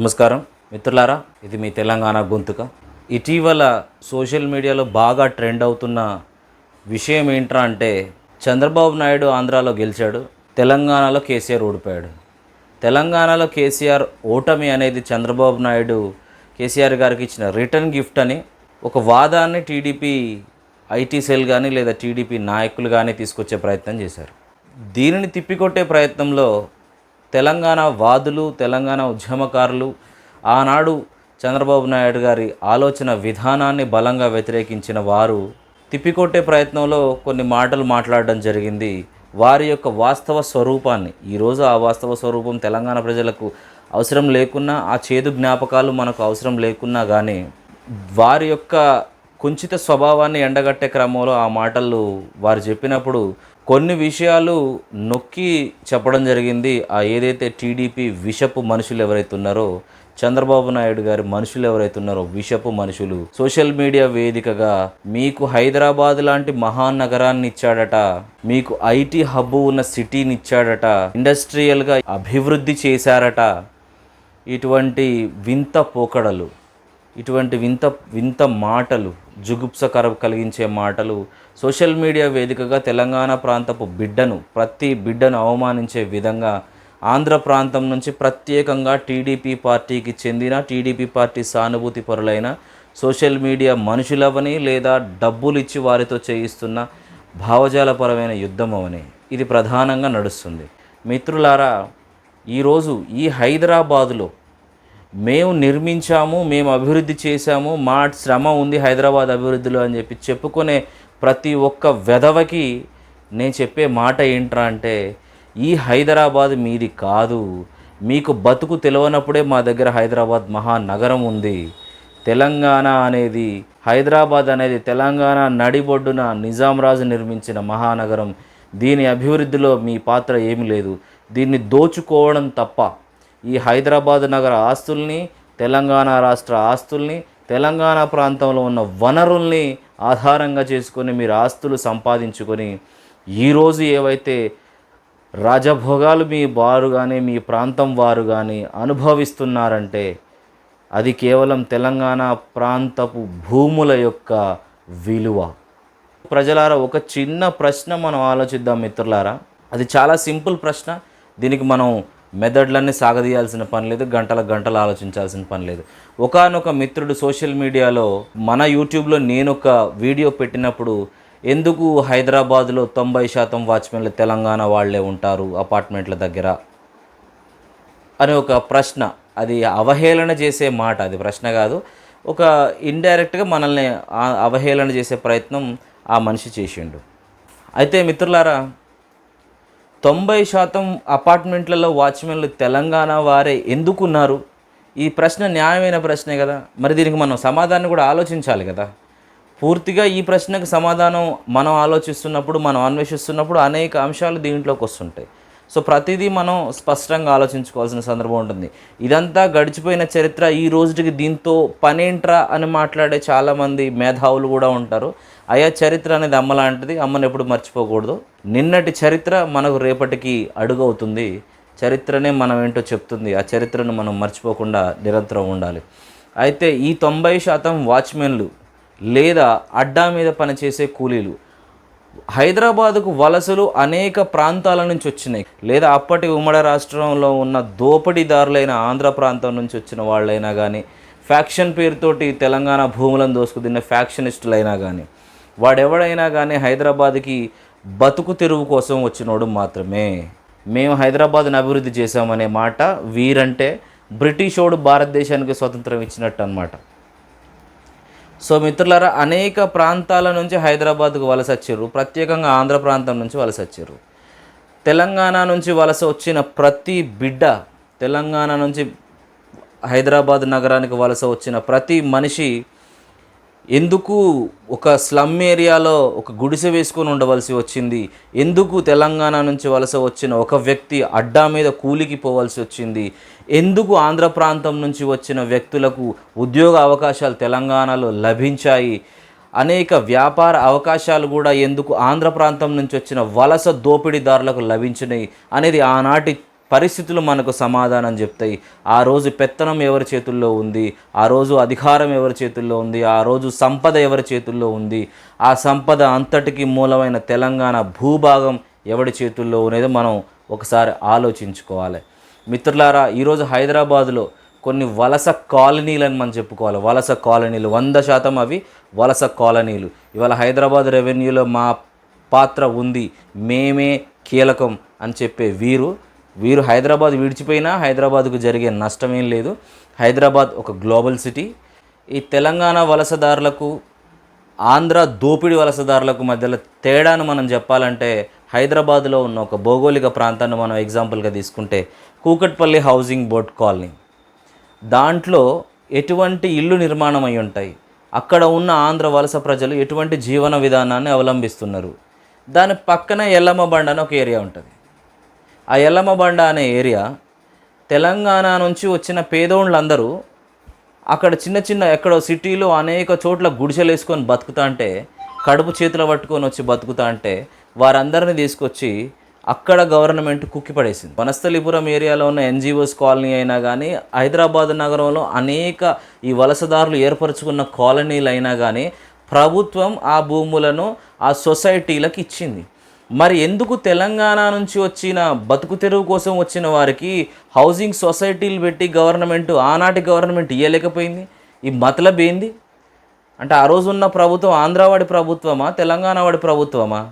నమస్కారం. మిత్రులారా ఇది మీ తెలంగాణ గొంతుక. ఇటీవల సోషల్ మీడియాలో బాగా ట్రెండ్ అవుతున్న విషయం ఏంట్రా అంటే చంద్రబాబు నాయుడు ఆంధ్రాలో గెలిచాడు తెలంగాణలో కేసీఆర్ ఓడిపోయాడు. తెలంగాణలో కేసీఆర్ ఓటమి అనేది చంద్రబాబు నాయుడు కేసీఆర్ గారికి ఇచ్చిన రిటర్న్ గిఫ్ట్ అని ఒక వాదాన్ని టీడీపీ ఐటీ సెల్ కానీ లేదా టీడీపీ నాయకులు కానీ తీసుకొచ్చే ప్రయత్నం చేశారు. దీనిని తిప్పికొట్టే ప్రయత్నంలో తెలంగాణ వాదులు తెలంగాణ ఉద్యమకారులు ఆనాడు చంద్రబాబు నాయుడు గారి ఆలోచన విధానాన్ని బలంగా వ్యతిరేకించిన వారు తిప్పికొట్టే ప్రయత్నంలో కొన్ని మాటలు మాట్లాడడం జరిగింది. వారి యొక్క వాస్తవ స్వరూపాన్ని ఈరోజు ఆ వాస్తవ స్వరూపం తెలంగాణ ప్రజలకు అవసరం లేకున్నా ఆ చేదు జ్ఞాపకాలు మనకు అవసరం లేకున్నా కానీ వారి యొక్క కుంచిత స్వభావాన్ని ఎండగట్టే క్రమంలో ఆ మాటలు వారు చెప్పినప్పుడు కొన్ని విషయాలు నొక్కి చెప్పడం జరిగింది. ఆ ఏదైతే టీడీపీ విషపు మనుషులు ఎవరైతే ఉన్నారో చంద్రబాబు నాయుడు గారి మనుషులు ఎవరైతే ఉన్నారో విషపు మనుషులు సోషల్ మీడియా వేదికగా మీకు హైదరాబాద్ లాంటి మహానగరాన్ని ఇచ్చాడట మీకు ఐటీ హబ్ ఉన్న సిటీని ఇచ్చాడట ఇండస్ట్రియల్గా అభివృద్ధి చేశారట ఇటువంటి వింత పోకడలు. ఇటువంటి వింత వింత మాటలు జుగుప్సకర కలిగించే మాటలు సోషల్ మీడియా వేదికగా తెలంగాణ ప్రాంతపు బిడ్డను ప్రతి బిడ్డను అవమానించే విధంగా ఆంధ్ర ప్రాంతం నుంచి ప్రత్యేకంగా టీడీపీ పార్టీకి చెందిన టీడీపీ పార్టీ సానుభూతి పరులైన సోషల్ మీడియా మనుషులవని లేదా డబ్బులు ఇచ్చి వారితో చేయిస్తున్న భావజాలపరమైన యుద్ధం అవని ఇది ప్రధానంగా నడుస్తుంది. మిత్రులారా ఈరోజు ఈ హైదరాబాదులో మేము నిర్మించాము మేము అభివృద్ధి చేశాము మా శ్రమ ఉంది హైదరాబాద్ అభివృద్ధిలో అని చెప్పి చెప్పుకునే ప్రతి ఒక్క వెధవకి నేను చెప్పే మాట ఏంట్రా అంటే ఈ హైదరాబాద్ మీది కాదు. మీకు బతుకు తెలియనప్పుడే మా దగ్గర హైదరాబాద్ మహానగరం ఉంది. తెలంగాణ అనేది హైదరాబాద్ అనేది తెలంగాణ నడిబొడ్డున నిజాం రాజు నిర్మించిన మహానగరం. దీని అభివృద్ధిలో మీ పాత్ర ఏమీ లేదు. దీన్ని దోచుకోవడం తప్ప ఈ హైదరాబాద్ నగర ఆస్తుల్ని తెలంగాణ రాష్ట్ర ఆస్తుల్ని తెలంగాణ ప్రాంతంలో ఉన్న వనరుల్ని ఆధారంగా చేసుకొని మీరు ఆస్తులు సంపాదించుకొని ఈరోజు ఏవైతే రాజభోగాలు మీ వారు కానీ మీ ప్రాంతం వారు కానీ అనుభవిస్తున్నారంటే అది కేవలం తెలంగాణ ప్రాంతపు భూముల యొక్క విలువ. ప్రజలారా ఒక చిన్న ప్రశ్న మనం ఆలోచిద్దాం మిత్రులారా. అది చాలా సింపుల్ ప్రశ్న. దీనికి మనం మెథడ్లన్నీ సాగదీయాల్సిన పని లేదు గంటల గంటలు ఆలోచించాల్సిన పని లేదు. ఒకనొక మిత్రుడు సోషల్ మీడియాలో మన యూట్యూబ్లో నేను ఒక వీడియో పెట్టినప్పుడు ఎందుకు హైదరాబాద్లో తొంభై శాతం వాచ్మెన్లు తెలంగాణ వాళ్ళే ఉంటారు అపార్ట్మెంట్ల దగ్గర? అనే ఒక ప్రశ్న. అది అవహేళన చేసే మాట అది ప్రశ్న కాదు. ఒక ఇండైరెక్ట్గా మనల్ని అవహేళన చేసే ప్రయత్నం ఆ మనిషి చేసిండు. అయితే మిత్రులారా తొంభై శాతం అపార్ట్మెంట్లలో వాచ్మెన్లు తెలంగాణ వారే ఎందుకున్నారు? ఈ ప్రశ్న న్యాయమైన ప్రశ్నే కదా. మరి దీనికి మనం సమాధానం కూడా ఆలోచించాలి కదా. పూర్తిగా ఈ ప్రశ్నకు సమాధానం మనం ఆలోచిస్తున్నప్పుడు మనం అన్వేషిస్తున్నప్పుడు అనేక అంశాలు దీంట్లోకి వస్తుంటాయి. సో ప్రతిదీ మనం స్పష్టంగా ఆలోచించుకోవాల్సిన సందర్భం ఉంటుంది. ఇదంతా గడిచిపోయిన చరిత్ర ఈ రోజుకి దీంతో పనేంట్రా అని మాట్లాడే చాలామంది మేధావులు కూడా ఉంటారు. అయా చరిత్ర అనేది అమ్మ లాంటిది. అమ్మని ఎప్పుడు మర్చిపోకూడదు. నిన్నటి చరిత్ర మనకు రేపటికి అడుగవుతుంది. చరిత్రనే మనం ఏంటో చెప్తుంది. ఆ చరిత్రను మనం మర్చిపోకుండా నిరంతరం ఉండాలి. అయితే ఈ తొంభై శాతం వాచ్మెన్లు లేదా అడ్డా మీద పనిచేసే కూలీలు హైదరాబాదుకు వలసలు అనేక ప్రాంతాల నుంచి వచ్చినాయి. లేదా అప్పటి ఉమ్మడి రాష్ట్రంలో ఉన్న దోపిడీదారులైన ఆంధ్ర ప్రాంతం నుంచి వచ్చిన వాళ్ళైనా కానీ ఫ్యాక్షన్ పేరుతోటి తెలంగాణ భూములను దోసుకుతిన్న ఫ్యాక్షనిస్టులైనా కానీ వాడెవడైనా కానీ హైదరాబాద్కి బతుకు తెరువు కోసం వచ్చినోడు మాత్రమే. మేము హైదరాబాద్ని అభివృద్ధి చేశామనే మాట వీరంటే బ్రిటిషోడు భారతదేశానికి స్వతంత్రం ఇచ్చినట్టు అనమాట సో మిత్రులారా అనేక ప్రాంతాల నుంచి హైదరాబాద్కు వలస వచ్చారు ప్రత్యేకంగా ఆంధ్ర ప్రాంతం నుంచి వలస వచ్చారు తెలంగాణ నుంచి వలస వచ్చిన ప్రతి బిడ్డ తెలంగాణ నుంచి హైదరాబాద్ నగరానికి వలస వచ్చిన ప్రతి మనిషి ఎందుకు ఒక స్లమ్ ఏరియాలో ఒక గుడిసె వేసుకొని ఉండవలసి వచ్చింది? ఎందుకు తెలంగాణ నుంచి వలస వచ్చిన ఒక వ్యక్తి అడ్డా మీద కూలికి పోవాల్సి వచ్చింది? ఎందుకు ఆంధ్ర ప్రాంతం నుంచి వచ్చిన వ్యక్తులకు ఉద్యోగ అవకాశాలు తెలంగాణలో లభించాయి? అనేక వ్యాపార అవకాశాలు కూడా ఎందుకు ఆంధ్ర ప్రాంతం నుంచి వచ్చిన వలస దోపిడీదారులకు లభించినాయి అనేది ఆనాటి పరిస్థితులు మనకు సమాధానం చెప్తాయి. ఆ రోజు పెత్తనం ఎవరి చేతుల్లో ఉంది? ఆ రోజు అధికారం ఎవరి చేతుల్లో ఉంది? ఆ రోజు సంపద ఎవరి చేతుల్లో ఉంది? ఆ సంపద అంతటికి మూలమైన తెలంగాణ భూభాగం ఎవడి చేతుల్లో అనేది మనం ఒకసారి ఆలోచించుకోవాలి. మిత్రులారా ఈరోజు హైదరాబాదులో కొన్ని వలస కాలనీలని మనం చెప్పుకోవాలి. వలస కాలనీలు. వంద శాతం అవి వలస కాలనీలు. ఇవాళ హైదరాబాద్ రెవెన్యూలో మా పాత్ర ఉంది. మేమే కీలకం అని చెప్పే వీరు వీరు హైదరాబాద్ విడిచిపోయినా హైదరాబాద్కు జరిగే నష్టమేం లేదు. హైదరాబాద్ ఒక గ్లోబల్ సిటీ. ఈ తెలంగాణ వలసదారులకు ఆంధ్ర దోపిడి వలసదారులకు మధ్యలో తేడాను మనం చెప్పాలంటే హైదరాబాద్లో ఉన్న ఒక భౌగోళిక ప్రాంతాన్ని మనం ఎగ్జాంపుల్గా తీసుకుంటే కూకట్పల్లి హౌసింగ్ బోర్డ్ కాలనీ. దాంట్లో ఎటువంటి ఇల్లు నిర్మాణం అయి ఉంటాయి. అక్కడ ఉన్న ఆంధ్ర వలస ప్రజలు ఎటువంటి జీవన విధానాన్ని అవలంబిస్తున్నారు. దాని పక్కన ఎల్లమ్మ బండ అని ఒక ఏరియా ఉంటుంది. ఆ ఎల్లమ్మబండ అనే ఏరియా తెలంగాణ నుంచి వచ్చిన పేదోళ్ళందరూ అక్కడ చిన్న చిన్న ఎక్కడో సిటీలో అనేక చోట్ల గుడిసెలు వేసుకొని బతుకుతా అంటే కడుపు చేతులు పట్టుకొని వచ్చి బతుకుతా అంటే వారందరిని తీసుకొచ్చి అక్కడ గవర్నమెంట్ కుక్కిపడేసింది వనస్థలిపురం ఏరియాలో ఉన్న ఎన్జిఓస్ కాలనీ అయినా కానీ హైదరాబాద్ నగరంలో అనేక ఈ వలసదారులు ఏర్పరచుకున్న కాలనీలు అయినా కానీ ప్రభుత్వం ఆ భూములను ఆ సొసైటీలకు ఇచ్చింది. మరి ఎందుకు తెలంగాణ నుంచి వచ్చిన బతుకు తెరువు కోసం వచ్చిన వారికి హౌసింగ్ సొసైటీలు పెట్టి గవర్నమెంట్ ఆనాటి గవర్నమెంట్ ఇయ్యలేకపోయింది? ఈ మతలబ్ ఏంది? అంటే ఆ రోజు ఉన్న ప్రభుత్వం ఆంధ్రావాడి ప్రభుత్వమా తెలంగాణ వాడి ప్రభుత్వమా?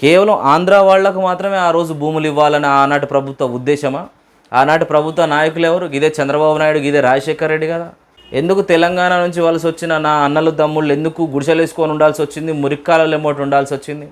కేవలం ఆంధ్ర వాళ్ళకు మాత్రమే ఆ రోజు భూములు ఇవ్వాలని ఆనాటి ప్రభుత్వ ఉద్దేశమా? ఆనాటి ప్రభుత్వ నాయకులు ఎవరు? ఇదే చంద్రబాబు నాయుడు ఇదే రాజశేఖర్ రెడ్డి కదా. ఎందుకు తెలంగాణ నుంచి వలస వచ్చిన నా అన్నలు తమ్ముళ్ళు ఎందుకు గుడిసెలు వేసుకొని ఉండాల్సి వచ్చింది? మురిక్కాలలో ఎమ్మటి ఉండాల్సి వచ్చింది?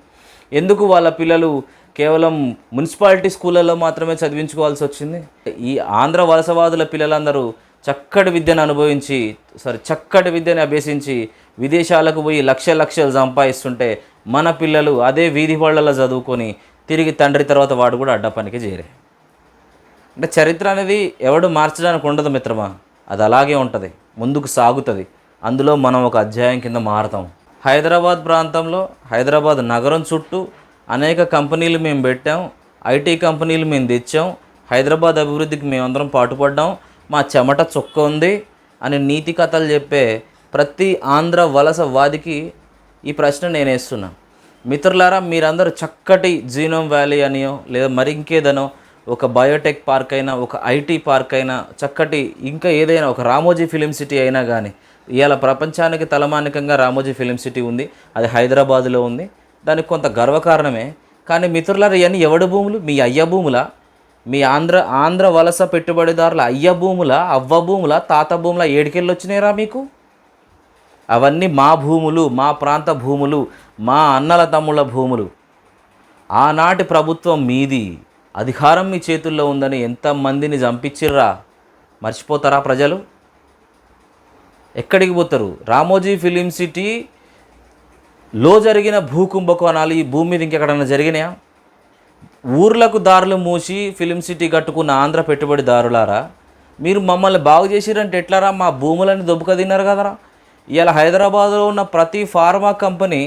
ఎందుకు వాళ్ళ పిల్లలు కేవలం మున్సిపాలిటీ స్కూళ్ళల్లో మాత్రమే చదివించుకోవాల్సి వచ్చింది? ఈ ఆంధ్ర వలసవాదుల పిల్లలందరూ చక్కటి విద్యను అనుభవించి సారీ చక్కటి విద్యను అభ్యసించి విదేశాలకు పోయి లక్ష లక్షలు సంపాదిస్తుంటే మన పిల్లలు అదే వీధి పళ్ళలో చదువుకొని తిరిగి తండ్రి తర్వాత వాడు కూడా అడ్డ పనికి చేరే. అంటే చరిత్ర అనేది ఎవడు మార్చడానికి ఉండదు మిత్రమా? అది అలాగే ఉంటుంది ముందుకు సాగుతుంది. అందులో మనం ఒక అధ్యాయం కింద మారుతాం. హైదరాబాద్ ప్రాంతంలో హైదరాబాద్ నగరం చుట్టూ అనేక కంపెనీలు మేము పెట్టాం ఐటీ కంపెనీలు మేము తెచ్చాం హైదరాబాద్ అభివృద్ధికి మేమందరం పాటుపడ్డాం మా చెమట చొక్క ఉంది అని నీతి కథలు చెప్పే ప్రతి ఆంధ్ర వలస వాదికి ఈ ప్రశ్న నేను వేస్తున్నా. మిత్రులారా మీరందరూ చక్కటి జీనోమ్ వ్యాలీ అనియో లేదా మరి ఇంకేదనో ఒక బయోటెక్ పార్క్ అయినా ఒక ఐటీ పార్క్ అయినా చక్కటి ఇంకా ఏదైనా ఒక రామోజీ ఫిలిం సిటీ అయినా కానీ ఇవాళ ప్రపంచానికి తలమానికంగా రామోజీ ఫిలిం సిటీ ఉంది అది హైదరాబాదులో ఉంది. దానికి కొంత గర్వకారణమే కానీ మిత్రులారు ఇవన్నీ ఎవడు భూములు? మీ అయ్య భూముల? మీ ఆంధ్ర ఆంధ్ర వలస పెట్టుబడిదారుల అయ్య భూముల అవ్వ భూముల తాత భూముల ఏడికెళ్ళి వచ్చినాయిరా మీకు? అవన్నీ మా భూములు మా ప్రాంత భూములు మా అన్నల తమ్ముళ్ళ భూములు. ఆనాటి ప్రభుత్వం మీది. అధికారం మీ చేతుల్లో ఉందని ఎంతమందిని చంపించిర్రా మర్చిపోతారా ప్రజలు? ఎక్కడికి పోతారు? రామోజీ ఫిలిం సిటీ లో జరిగిన భూ కుంభకోణాలు ఈ భూమి మీద ఇంకెక్కడన్నా జరిగినాయా? ఊర్లకు దారులు మూసి ఫిలిం సిటీ కట్టుకున్న ఆంధ్ర పెట్టుబడిదారులారా మీరు మమ్మల్ని బాగు చేసిరంటే ఎట్లారా మా భూములని దొబ్బక తిన్నారు కదరా? ఇవాళ హైదరాబాద్లో ఉన్న ప్రతి ఫార్మా కంపెనీ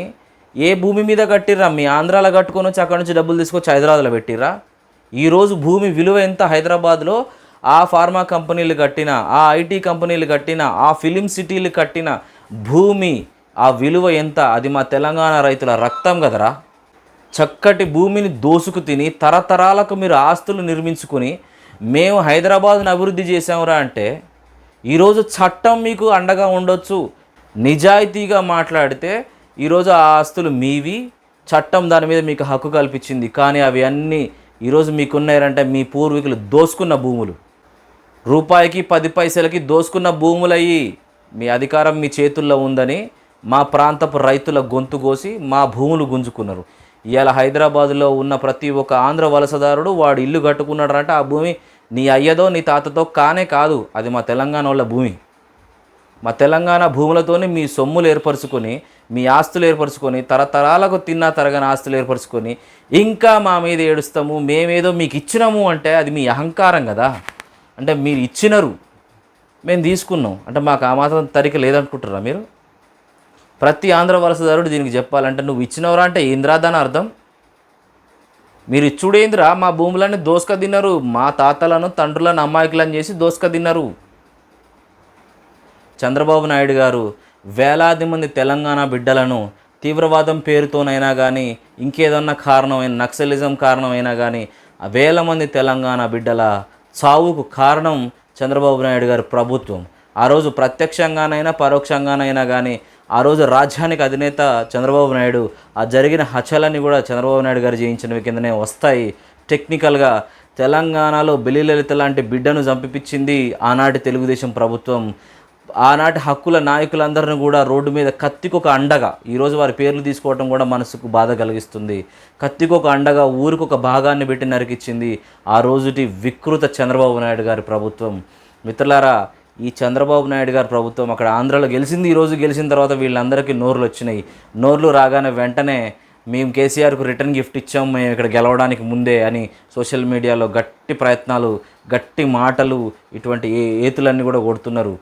ఏ భూమి మీద కట్టిర్రా? మీ ఆంధ్రాలో కట్టుకొని వచ్చి అక్కడ నుంచి డబ్బులు తీసుకొచ్చి హైదరాబాద్లో పెట్టిర్రా? ఈరోజు భూమి విలువ ఎంత హైదరాబాద్లో? ఆ ఫార్మా కంపెనీలు కట్టిన ఆ ఐటీ కంపెనీలు కట్టిన ఆ ఫిలిం సిటీలు కట్టిన భూమి ఆ విలువ ఎంత? అది మా తెలంగాణ రైతుల రక్తం కదరా. చక్కటి భూమిని దోసుకు తిని తరతరాలకు మీరు ఆస్తులు నిర్మించుకుని మేము హైదరాబాద్ను అభివృద్ధి చేసామురా అంటే ఈరోజు చట్టం మీకు అండగా ఉండొచ్చు. నిజాయితీగా మాట్లాడితే ఈరోజు ఆ ఆస్తులు మీవి. చట్టం దాని మీద మీకు హక్కు కల్పించింది. కానీ అవి అన్నీ ఈరోజు మీకున్నాయంటే మీ పూర్వీకులు దోసుకున్న భూములు. రూపాయికి పది పైసలకి దోసుకున్న భూములయ్యి మీ అధికారం మీ చేతుల్లో ఉందని మా ప్రాంతపు రైతుల గొంతు కోసి మా భూములు గుంజుకున్నారు. ఇవాళ హైదరాబాద్లో ఉన్న ప్రతి ఒక్క ఆంధ్ర వలసదారుడు వాడు ఇల్లు కట్టుకున్నాడంటే ఆ భూమి నీ అయ్యదో నీ తాతతో కానే కాదు అది మా తెలంగాణ వాళ్ళ భూమి. మా తెలంగాణ భూములతోనే మీ సొమ్ములు ఏర్పరచుకొని మీ ఆస్తులు ఏర్పరచుకొని తరతరాలకు తిన్నా తరగని ఆస్తులు ఏర్పరచుకొని ఇంకా మా మీద ఏడుస్తాము మేమేదో మీకు ఇచ్చినాము అంటే అది మీ అహంకారం కదా. అంటే మీరు ఇచ్చినారు. మేము తీసుకున్నాం. అంటే మాకు ఆ మాత్రం తరిక లేదనుకుంటారా మీరు? ప్రతి ఆంధ్ర వలసదారుడు దీనికి చెప్పాలంటే నువ్వు ఇచ్చినవరా అంటే ఏంద్రాదని అర్థం. మీరు ఇచ్చుడేంద్రా మా భూములన్నీ దోసుక తిన్నారు. మా తాతలను తండ్రులను అమ్మాయికులను చేసి దోసుక తిన్నారు. చంద్రబాబు నాయుడు గారు వేలాది మంది తెలంగాణ బిడ్డలను తీవ్రవాదం పేరుతోనైనా కానీ ఇంకేదన్నా కారణమైన నక్సలిజం కారణమైనా కానీ వేల మంది తెలంగాణ బిడ్డల చావుకు కారణం చంద్రబాబు నాయుడు గారి ప్రభుత్వం. ఆ రోజు ప్రత్యక్షంగానైనా పరోక్షంగానైనా కానీ ఆ రోజు రాజ్యానికి అధినేత చంద్రబాబు నాయుడు ఆ జరిగిన హత్యలన్నీ కూడా చంద్రబాబు నాయుడు గారు జయించినవి కిందనే వస్తాయి. టెక్నికల్గా తెలంగాణలో బెలిలలిత లాంటి బిడ్డను చంపిపించింది ఆనాటి తెలుగుదేశం ప్రభుత్వం. ఆనాటి హక్కుల నాయకులందరిని కూడా రోడ్డు మీద కత్తికొక అండగా ఈరోజు వారి పేర్లు తీసుకోవడం కూడా మనసుకు బాధ కలిగిస్తుంది. కత్తికొక అండగా ఊరికొక భాగాన్ని పెట్టి నరికిచ్చింది ఆ రోజుటి వికృత చంద్రబాబు నాయుడు గారి ప్రభుత్వం. మిత్రులారా ఈ చంద్రబాబు నాయుడు గారి ప్రభుత్వం అక్కడ ఆంధ్రాలో గెలిచింది ఈరోజు గెలిచిన తర్వాత వీళ్ళందరికీ నోర్లు వచ్చినాయి. నోర్లు రాగానే వెంటనే మేము కేసీఆర్కు రిటర్న్ గిఫ్ట్ ఇచ్చాం మేము ఇక్కడ గెలవడానికి ముందే అని సోషల్ మీడియాలో గట్టి ప్రయత్నాలు గట్టి మాటలు ఇటువంటి ఏ ఏతులన్నీ కూడా కొడుతున్నారు.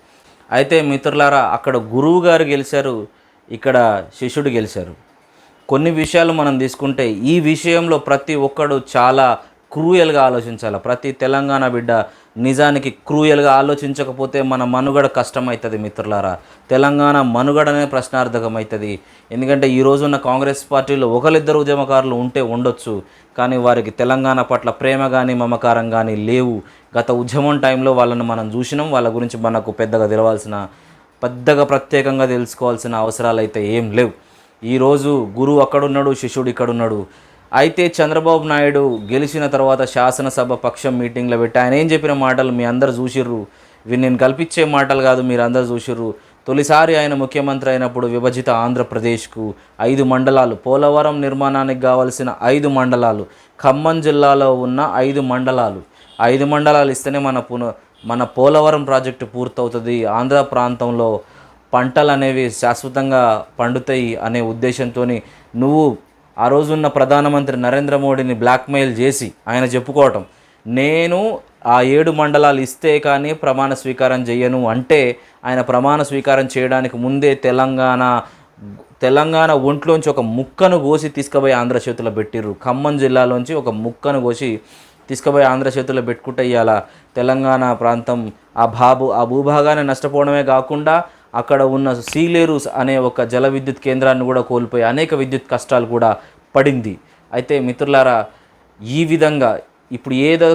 అయితే మిత్రులారా అక్కడ గురువు గారు గెలిచారు ఇక్కడ శిష్యుడు గెలిచారు. కొన్ని విషయాలు మనం తీసుకుంటే ఈ విషయంలో ప్రతి ఒక్కడు చాలా క్రూయల్గా ఆలోచించాలి. ప్రతి తెలంగాణ బిడ్డ నిజానికి క్రూయల్గా ఆలోచించకపోతే మన మనుగడ కష్టమవుతుంది మిత్రులారా. తెలంగాణ మనుగడనే ప్రశ్నార్థకమవుతుంది ఎందుకంటే ఈ రోజున్న కాంగ్రెస్ పార్టీలో ఒకరిద్దరు ఉద్యమకారులు ఉంటే ఉండొచ్చు. కానీ వారికి తెలంగాణ పట్ల ప్రేమ కానీ మమకారం కానీ లేవు. గత ఉద్యమం టైంలో వాళ్ళని మనం చూసినాం. వాళ్ళ గురించి మనకు పెద్దగా తెలవాల్సిన పెద్దగా ప్రత్యేకంగా తెలుసుకోవాల్సిన అవసరాలు అయితే ఏం లేవు. ఈరోజు గురువు అక్కడున్నాడు శిష్యుడు ఇక్కడున్నాడు. అయితే చంద్రబాబు నాయుడు గెలిచిన తర్వాత శాసనసభ పక్షం మీటింగ్లో పెట్టి ఆయన ఏం చెప్పిన మాటలు మీ అందరు చూసిర్రు? ఇవి నేను కల్పించే మాటలు కాదు మీరు అందరు చూసిర్రు. తొలిసారి ఆయన ముఖ్యమంత్రి అయినప్పుడు విభజిత ఆంధ్రప్రదేశ్కు ఐదు మండలాలు పోలవరం నిర్మాణానికి కావలసిన ఐదు మండలాలు ఖమ్మం జిల్లాలో ఉన్న ఐదు మండలాలు. ఐదు మండలాలు ఇస్తేనే మన పున మన పోలవరం ప్రాజెక్టు పూర్తవుతుంది. ఆంధ్ర ప్రాంతంలో పంటలు అనేవి శాశ్వతంగా పండుతాయి అనే ఉద్దేశంతో నువ్వు ఆ రోజున్న ప్రధానమంత్రి నరేంద్ర మోడీని బ్లాక్మెయిల్ చేసి ఆయన చెప్పుకోవటం నేను ఆ ఏడు మండలాలు ఇస్తే కానీ ప్రమాణ స్వీకారం చేయను అంటే ఆయన ప్రమాణ స్వీకారం చేయడానికి ముందే తెలంగాణ తెలంగాణ ఒంట్లోంచి ఒక ముక్కను కోసి తీసుకుపోయి ఆంధ్ర చేతిలో పెట్టిర్రు. ఖమ్మం జిల్లాలోంచి ఒక ముక్కను కోసి తీసుకుపోయి ఆంధ్ర చేతుల్లో పెట్టుకుంటే ఇవాళ తెలంగాణ ప్రాంతం ఆ బాబు ఆ భూభాగాన్ని నష్టపోవడమే కాకుండా అక్కడ ఉన్న సీలేరు అనే ఒక జల విద్యుత్ కేంద్రాన్ని కూడా కోల్పోయి అనేక విద్యుత్ కష్టాలు కూడా పడింది. అయితే మిత్రులారా ఈ విధంగా ఇప్పుడు ఏదో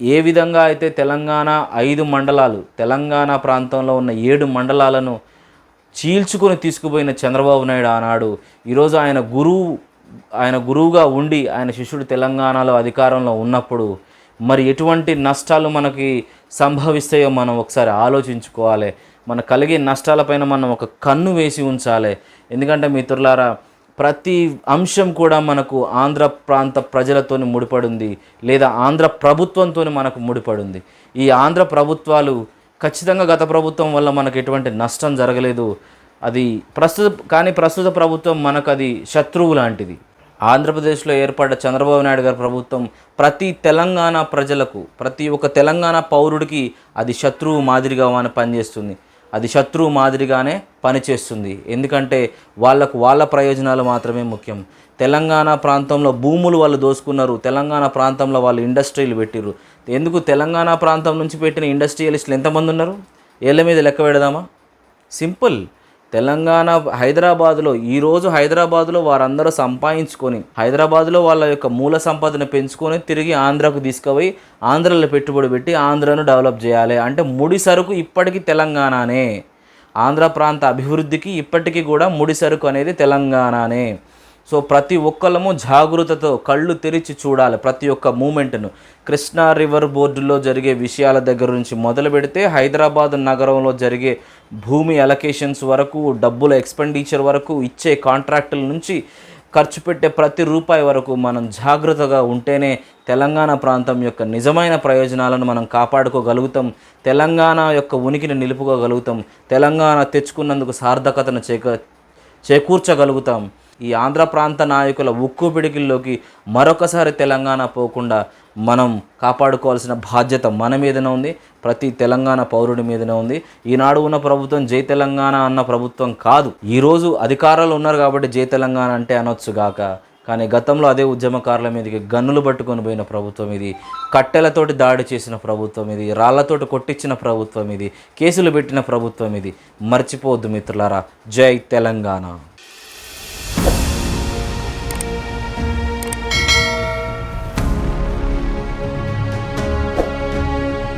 ఏ విధంగా అయితే తెలంగాణ ఐదు మండలాలు తెలంగాణ ప్రాంతంలో ఉన్న ఏడు మండలాలను చీల్చుకొని తీసుకుపోయిన చంద్రబాబు నాయుడు ఆనాడు ఈరోజు ఆయన గురువు ఆయన గురువుగా ఉండి ఆయన శిష్యుడు తెలంగాణలో అధికారంలో ఉన్నప్పుడు మరి ఎటువంటి నష్టాలు మనకి సంభవిస్తాయో మనం ఒకసారి ఆలోచించుకోవాలి. మన కలిగే నష్టాలపైన మనం ఒక కన్ను వేసి ఉంచాలి. ఎందుకంటే మిత్రులారా ప్రతి అంశం కూడా మనకు ఆంధ్ర ప్రాంత ప్రజలతో ముడిపడింది లేదా ఆంధ్ర ప్రభుత్వంతో మనకు ముడిపడింది. ఈ ఆంధ్ర ప్రభుత్వాలు ఖచ్చితంగా గత ప్రభుత్వం వల్ల మనకు ఎటువంటి నష్టం జరగలేదు. అది ప్రస్తుత కానీ ప్రస్తుత ప్రభుత్వం మనకు అది శత్రువు లాంటిది. ఆంధ్రప్రదేశ్లో ఏర్పడ్డ చంద్రబాబు నాయుడు గారి ప్రభుత్వం ప్రతి తెలంగాణ ప్రజలకు ప్రతి ఒక్క తెలంగాణ పౌరుడికి అది శత్రువు మాదిరిగా మన పనిచేస్తుంది. అది శత్రువు మాదిరిగానే పనిచేస్తుంది. ఎందుకంటే వాళ్ళకు వాళ్ళ ప్రయోజనాలు మాత్రమే ముఖ్యం. తెలంగాణ ప్రాంతంలో భూములు వాళ్ళు దోసుకున్నారు. తెలంగాణ ప్రాంతంలో వాళ్ళు ఇండస్ట్రీలు పెట్టిరు ఎందుకు తెలంగాణ ప్రాంతం నుంచి పెట్టిన ఇండస్ట్రియలిస్టులు ఎంతమంది ఉన్నారు? ఏళ్ళ మీద లెక్క పెడదామా? సింపుల్. తెలంగాణ హైదరాబాద్లో ఈరోజు హైదరాబాద్లో వారందరూ సంపాదించుకొని హైదరాబాద్లో వాళ్ళ యొక్క మూల సంపదను పెంచుకొని తిరిగి ఆంధ్రకు తీసుకుపోయి ఆంధ్రలో పెట్టుబడి పెట్టి ఆంధ్రను డెవలప్ చేయాలి. అంటే ముడి సరుకు ఇప్పటికీ తెలంగాణనే. ఆంధ్ర ప్రాంత అభివృద్ధికి ఇప్పటికీ కూడా ముడి సరుకు అనేది తెలంగాణనే. సో ప్రతి ఒక్కళ్ళము జాగృతతో కళ్ళు తెరిచి చూడాలి ప్రతి ఒక్క మూమెంట్ను. కృష్ణా రివర్ బోర్డులో జరిగే విషయాల దగ్గర నుంచి మొదలు పెడితే హైదరాబాద్ నగరంలో జరిగే భూమి అలొకేషన్స్ వరకు డబ్బుల ఎక్స్పెండిచర్ వరకు ఇచ్చే కాంట్రాక్టుల నుంచి ఖర్చు పెట్టే ప్రతి రూపాయి వరకు మనం జాగ్రత్తగా ఉంటేనే తెలంగాణ ప్రాంతం యొక్క నిజమైన ప్రయోజనాలను మనం కాపాడుకోగలుగుతాం. తెలంగాణ యొక్క ఉనికిని నిలుపుకోగలుగుతాం. తెలంగాణ తెచ్చుకున్నందుకు సార్థకతను చేక చేకూర్చగలుగుతాం. ఈ ఆంధ్ర ప్రాంత నాయకుల ఉక్కు పిడికిల్లోకి మరొకసారి తెలంగాణ పోకుండా మనం కాపాడుకోవాల్సిన బాధ్యత మన మీదనే ఉంది. ప్రతి తెలంగాణ పౌరుడి మీదనే ఉంది. ఈనాడు ఉన్న ప్రభుత్వం జై తెలంగాణ అన్న ప్రభుత్వం కాదు. ఈరోజు అధికారాలు ఉన్నారు కాబట్టి జై తెలంగాణ అంటే అనొచ్చుగాక కానీ గతంలో అదే ఉద్యమకారుల మీదకి గన్నులు పట్టుకొని పోయిన ప్రభుత్వం ఇది. కట్టెలతోటి దాడి చేసిన ప్రభుత్వం ఇది. రాళ్ళతోటి కొట్టించిన ప్రభుత్వం ఇది. కేసులు పెట్టిన ప్రభుత్వం ఇది. మర్చిపోవద్దు మిత్రులారా. జై తెలంగాణ.